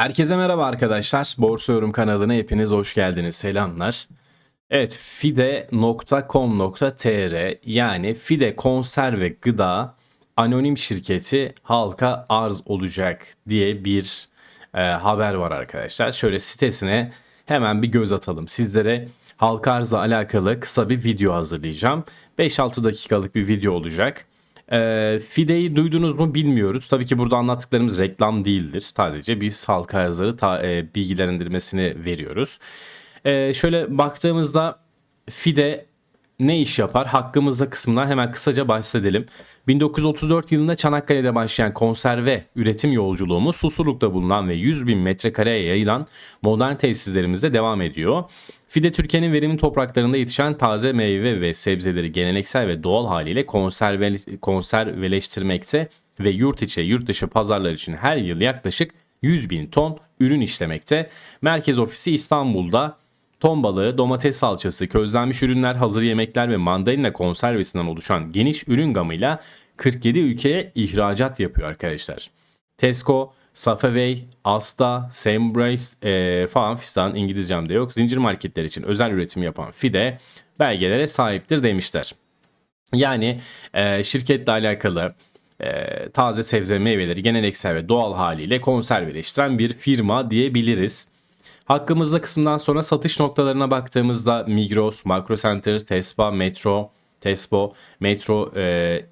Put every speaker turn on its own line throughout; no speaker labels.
Herkese merhaba arkadaşlar. Borsa Yorum kanalına hepiniz hoş geldiniz. Selamlar. Evet fide.com.tr yani Fide Konserve Gıda anonim şirketi halka arz olacak diye bir e, haber var arkadaşlar. Şöyle sitesine hemen bir göz atalım. Sizlere halka arzla alakalı kısa bir video hazırlayacağım. 5-6 dakikalık bir video olacak. E, Fide'yi duydunuz mu bilmiyoruz. Tabii ki burada anlattıklarımız reklam değildir. Sadece biz halka arzları ta, e, bilgilendirmesini veriyoruz. E, şöyle baktığımızda Fide ne iş yapar? Hakkımızda kısmından hemen kısaca bahsedelim. 1934 yılında Çanakkale'de başlayan konserve üretim yolculuğumuz Susurluk'ta bulunan ve 100 bin metrekareye yayılan modern tesislerimizde devam ediyor. Fide Türkiye'nin verimli topraklarında yetişen taze meyve ve sebzeleri geleneksel ve doğal haliyle konserve, konserveleştirmekte ve yurt içi yurt dışı pazarlar için her yıl yaklaşık 100 bin ton ürün işlemekte. Merkez ofisi İstanbul'da Ton balığı, domates salçası, közlenmiş ürünler, hazır yemekler ve mandalina konservesinden oluşan geniş ürün gamıyla 47 ülkeye ihracat yapıyor arkadaşlar. Tesco, Safeway, Asda, Sainsbury's e, falan fistan İngilizcemde yok. Zincir marketler için özel üretim yapan Fide belgelere sahiptir demişler. Yani e, şirketle alakalı e, taze sebze meyveleri geleneksel ve doğal haliyle konserveleştiren bir firma diyebiliriz. Hakkımızda kısımdan sonra satış noktalarına baktığımızda Migros, Makro Center, Tespa, Metro, Tespo, Metro e,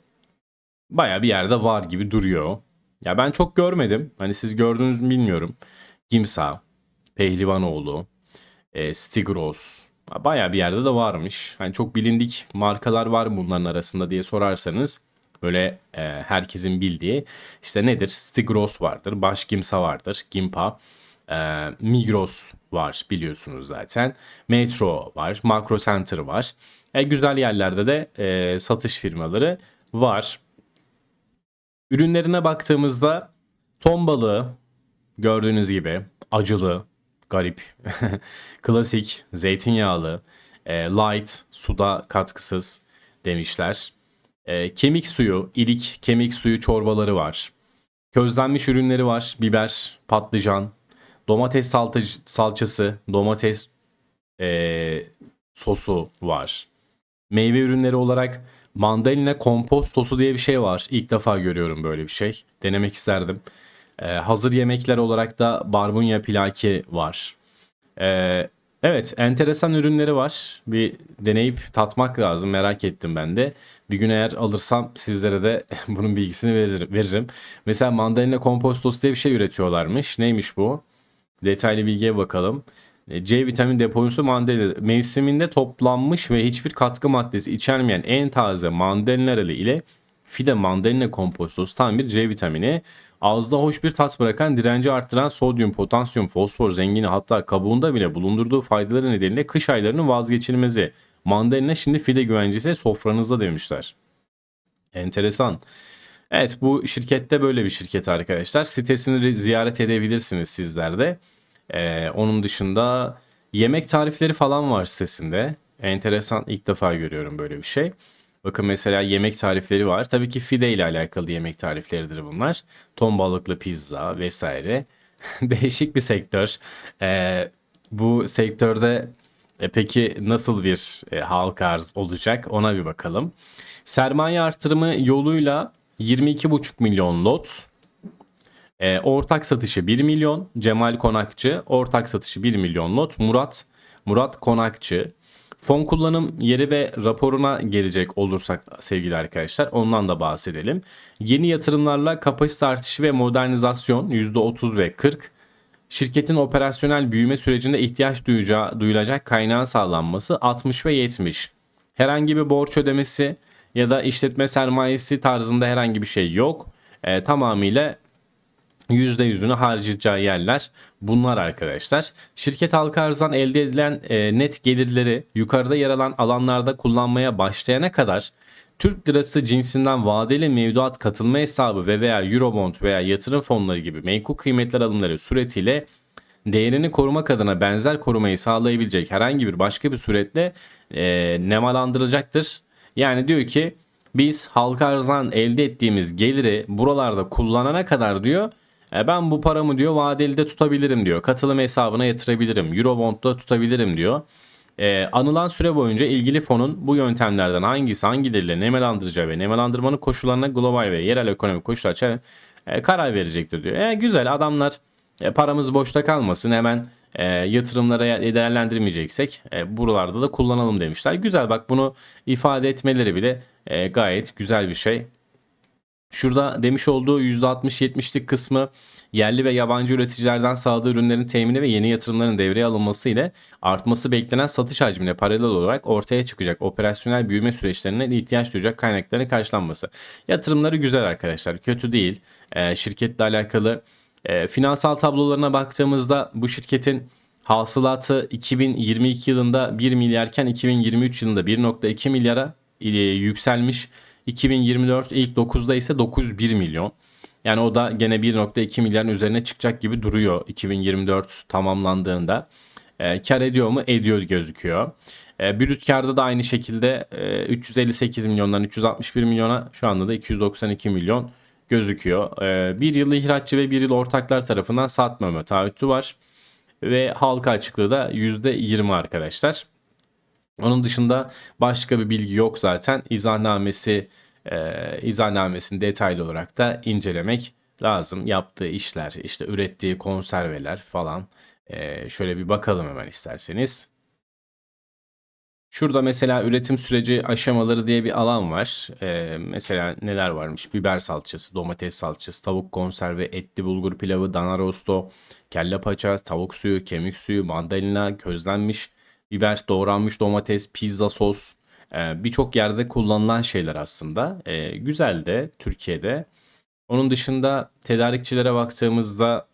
baya bir yerde var gibi duruyor. Ya ben çok görmedim. Hani siz gördünüz mü bilmiyorum. Gimsa, Pehlivanoğlu, e, Stigros. Baya bir yerde de varmış. Hani çok bilindik markalar var bunların arasında diye sorarsanız böyle e, herkesin bildiği işte nedir? Stigros vardır, Baş Gimsa vardır, Gimpa. E, Migros var biliyorsunuz zaten. Metro var, Makro Center var. E, güzel yerlerde de e, satış firmaları var. Ürünlerine baktığımızda ton balığı gördüğünüz gibi acılı, garip, klasik, zeytinyağlı, e, light, suda katkısız demişler. E, kemik suyu, ilik kemik suyu çorbaları var. Közlenmiş ürünleri var. Biber, patlıcan, domates salçası, domates e, sosu var. Meyve ürünleri olarak mandalina kompostosu diye bir şey var. İlk defa görüyorum böyle bir şey. Denemek isterdim. E, hazır yemekler olarak da barbunya pilaki var. E, evet enteresan ürünleri var. Bir deneyip tatmak lazım merak ettim ben de. Bir gün eğer alırsam sizlere de bunun bilgisini veririm. Mesela mandalina kompostosu diye bir şey üretiyorlarmış. Neymiş bu? Detaylı bilgiye bakalım. E, C vitamin deposu mandalina mevsiminde toplanmış ve hiçbir katkı maddesi içermeyen en taze mandalinaları ile fide mandalina kompostosu tam bir C vitamini. Ağızda hoş bir tat bırakan, direnci arttıran sodyum, potasyum, fosfor zengini hatta kabuğunda bile bulundurduğu faydaları nedeniyle kış aylarının vazgeçilmezi. Mandalina şimdi fide güvencesi sofranızda demişler. Enteresan. Evet bu şirkette böyle bir şirket arkadaşlar. Sitesini ziyaret edebilirsiniz sizler de. Ee, onun dışında yemek tarifleri falan var sitesinde. Enteresan ilk defa görüyorum böyle bir şey. Bakın mesela yemek tarifleri var. Tabii ki fide ile alakalı yemek tarifleridir bunlar. Ton balıklı pizza vesaire. Değişik bir sektör. Ee, bu sektörde e, peki nasıl bir e, halka arz olacak ona bir bakalım. Sermaye artırımı yoluyla 22,5 milyon lot. E, ortak satışı 1 milyon. Cemal Konakçı. Ortak satışı 1 milyon lot. Murat Murat Konakçı. Fon kullanım yeri ve raporuna gelecek olursak sevgili arkadaşlar ondan da bahsedelim. Yeni yatırımlarla kapasite artışı ve modernizasyon %30 ve 40. Şirketin operasyonel büyüme sürecinde ihtiyaç duyacağı, duyulacak kaynağın sağlanması 60 ve 70. Herhangi bir borç ödemesi ya da işletme sermayesi tarzında herhangi bir şey yok. E, tamamıyla %100'ünü harcayacağı yerler bunlar arkadaşlar. Şirket halka arzdan elde edilen e, net gelirleri yukarıda yer alan alanlarda kullanmaya başlayana kadar Türk lirası cinsinden vadeli mevduat katılma hesabı ve veya Eurobond veya yatırım fonları gibi menkul kıymetler alımları suretiyle değerini korumak adına benzer korumayı sağlayabilecek herhangi bir başka bir suretle e, nemalandıracaktır. Yani diyor ki biz halka arzdan elde ettiğimiz geliri buralarda kullanana kadar diyor E, ben bu paramı diyor vadeli de tutabilirim diyor. Katılım hesabına yatırabilirim. Eurobond'da tutabilirim diyor. E, anılan süre boyunca ilgili fonun bu yöntemlerden hangisi hangileriyle nemalandıracağı ve nemalandırmanın koşullarına global ve yerel ekonomik koşullar e, karar verecektir diyor. E, güzel adamlar e, paramız boşta kalmasın hemen e, yatırımlara değerlendirmeyeceksek e, buralarda da kullanalım demişler. Güzel bak bunu ifade etmeleri bile e, gayet güzel bir şey. Şurada demiş olduğu %60-70'lik kısmı yerli ve yabancı üreticilerden sağladığı ürünlerin temini ve yeni yatırımların devreye alınması ile artması beklenen satış hacmine paralel olarak ortaya çıkacak operasyonel büyüme süreçlerine ihtiyaç duyacak kaynakların karşılanması. Yatırımları güzel arkadaşlar kötü değil. Ee, şirketle alakalı e, finansal tablolarına baktığımızda bu şirketin hasılatı 2022 yılında 1 milyarken 2023 yılında 1.2 milyara e, yükselmiş. 2024 ilk 9'da ise 901 milyon. Yani o da gene 1.2 milyarın üzerine çıkacak gibi duruyor 2024 tamamlandığında. E, kar ediyor mu? Ediyor gözüküyor. E, brüt karda da aynı şekilde e, 358 milyondan 361 milyona şu anda da 292 milyon gözüküyor. E, bir yıl ihraççı ve bir yıl ortaklar tarafından satmama taahhütü var. Ve halka açıklığı da %20 arkadaşlar. Onun dışında başka bir bilgi yok zaten. İzahnamesi, e, izahnamesini detaylı olarak da incelemek lazım. Yaptığı işler, işte ürettiği konserveler falan. E, şöyle bir bakalım hemen isterseniz. Şurada mesela üretim süreci aşamaları diye bir alan var. Ee, mesela neler varmış? Biber salçası, domates salçası, tavuk konserve, etli bulgur pilavı, dana rosto, kelle paça, tavuk suyu, kemik suyu, mandalina, közlenmiş biber, doğranmış domates, pizza sos. Ee, Birçok yerde kullanılan şeyler aslında. Ee, güzel de Türkiye'de. Onun dışında tedarikçilere baktığımızda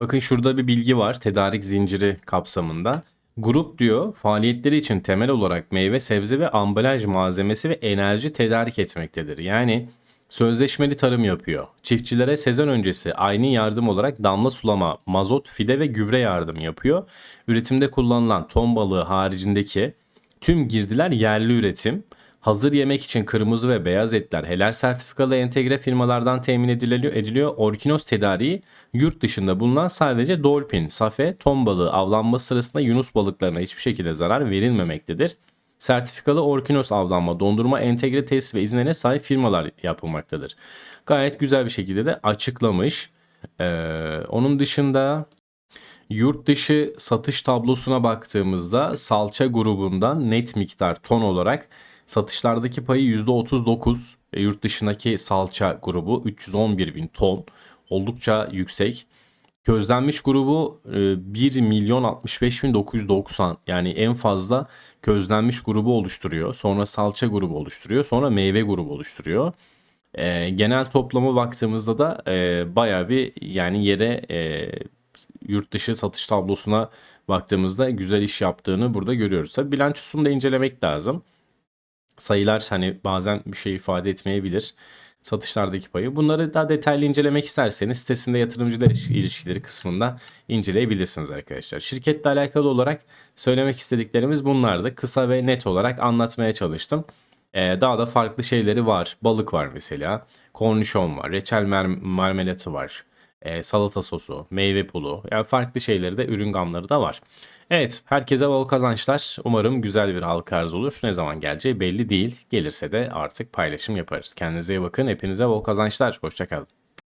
Bakın şurada bir bilgi var tedarik zinciri kapsamında. Grup diyor faaliyetleri için temel olarak meyve, sebze ve ambalaj malzemesi ve enerji tedarik etmektedir. Yani sözleşmeli tarım yapıyor. Çiftçilere sezon öncesi aynı yardım olarak damla sulama, mazot, fide ve gübre yardım yapıyor. Üretimde kullanılan ton balığı haricindeki tüm girdiler yerli üretim. Hazır yemek için kırmızı ve beyaz etler helal sertifikalı entegre firmalardan temin ediliyor. Orkinos tedariği yurt dışında bulunan sadece dolphin, safe, ton balığı avlanması sırasında yunus balıklarına hiçbir şekilde zarar verilmemektedir. Sertifikalı Orkinos avlanma, dondurma, entegre tesis ve izinlerine sahip firmalar yapılmaktadır. Gayet güzel bir şekilde de açıklamış. Ee, onun dışında Yurt dışı satış tablosuna baktığımızda salça grubundan net miktar ton olarak satışlardaki payı %39. E, yurt dışındaki salça grubu 311 bin ton. Oldukça yüksek. Közlenmiş grubu e, 1 milyon 65 bin 990 yani en fazla közlenmiş grubu oluşturuyor. Sonra salça grubu oluşturuyor. Sonra meyve grubu oluşturuyor. E, genel toplama baktığımızda da e, bayağı bir yani yere e, yurt dışı satış tablosuna baktığımızda güzel iş yaptığını burada görüyoruz. Tabi bilançosunu da incelemek lazım. Sayılar hani bazen bir şey ifade etmeyebilir. Satışlardaki payı. Bunları daha detaylı incelemek isterseniz sitesinde yatırımcılar ilişkileri kısmında inceleyebilirsiniz arkadaşlar. Şirketle alakalı olarak söylemek istediklerimiz bunlardı. Kısa ve net olarak anlatmaya çalıştım. Ee, daha da farklı şeyleri var. Balık var mesela. Kornişon var. Reçel mer- marmelatı var e, salata sosu, meyve pulu, yani farklı şeyleri de ürün gamları da var. Evet, herkese bol kazançlar. Umarım güzel bir halka arz olur. Ne zaman geleceği belli değil. Gelirse de artık paylaşım yaparız. Kendinize iyi bakın. Hepinize bol kazançlar. Hoşçakalın.